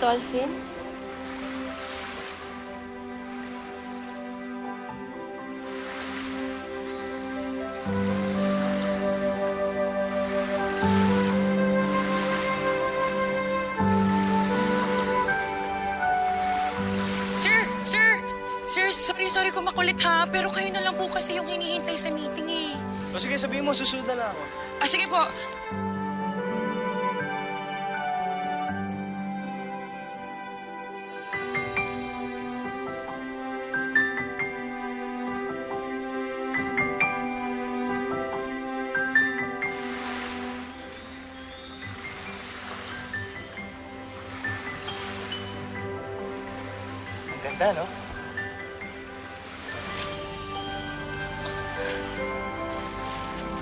dolphins? Sir! Sir! Sir, sorry, sorry kung makulit ha. Pero kayo na lang po kasi yung hinihintay sa meeting eh. O sige, sabihin mo, susunod na lang ako. Ah, sige po. Ganda, no?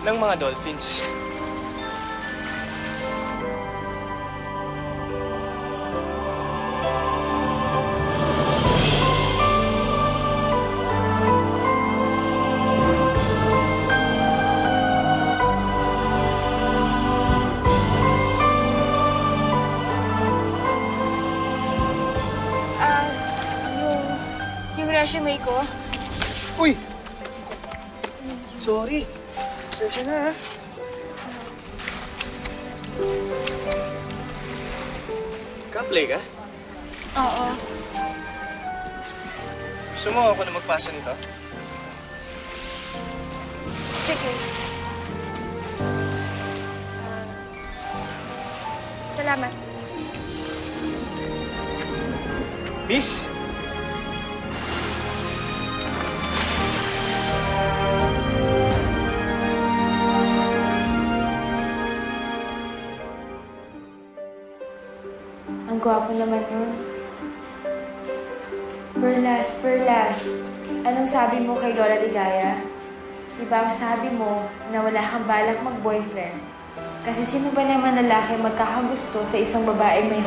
Ng mga dolphins. Resume ko. Uy! Sorry. Pasensya na, ha? Ka-play ka? Oo. Gusto mo ako na magpasa nito? Sige. Ah, salamat. Miss? Ang gwapo naman nun. Perlas, Perlas. Anong sabi mo kay Lola Ligaya? Diba ang sabi mo na wala kang balak mag-boyfriend? Kasi sino ba naman lalaki magkakagusto sa isang babae may